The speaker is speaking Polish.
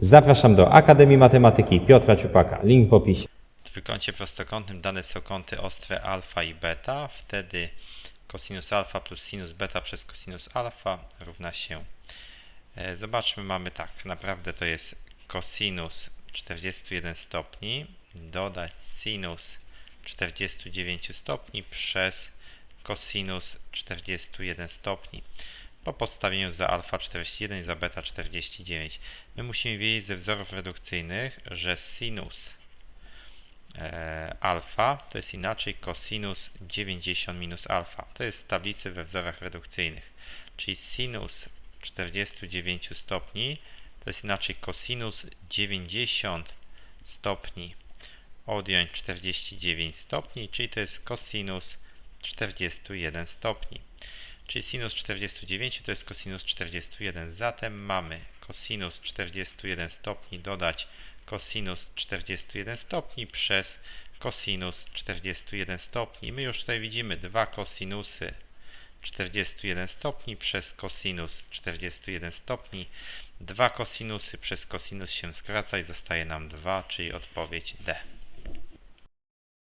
Zapraszam do Akademii Matematyki Piotra Ciupaka. Link w opisie. W trójkącie prostokątnym dane są kąty ostre alfa i beta, wtedy cosinus alfa plus sinus beta przez cosinus alfa równa się. e, Zobaczmy, mamy tak, naprawdę to jest cosinus 41 stopni dodać sinus 49 stopni przez cosinus 41 stopni. Po podstawieniu za alfa 41 i za beta 49. My musimy wiedzieć ze wzorów redukcyjnych, że sinus e, alfa to jest inaczej cosinus 90 minus alfa. To jest w tablicy we wzorach redukcyjnych. Czyli sinus 49 stopni to jest inaczej cosinus 90 stopni odjąć 49 stopni, czyli to jest cosinus 41 stopni. Czyli sinus 49 to jest cosinus 41. Zatem mamy cosinus 41 stopni dodać cosinus 41 stopni przez cosinus 41 stopni. My już tutaj widzimy dwa cosinusy 41 stopni przez cosinus 41 stopni. Dwa cosinusy przez cosinus się skraca i zostaje nam 2, czyli odpowiedź D.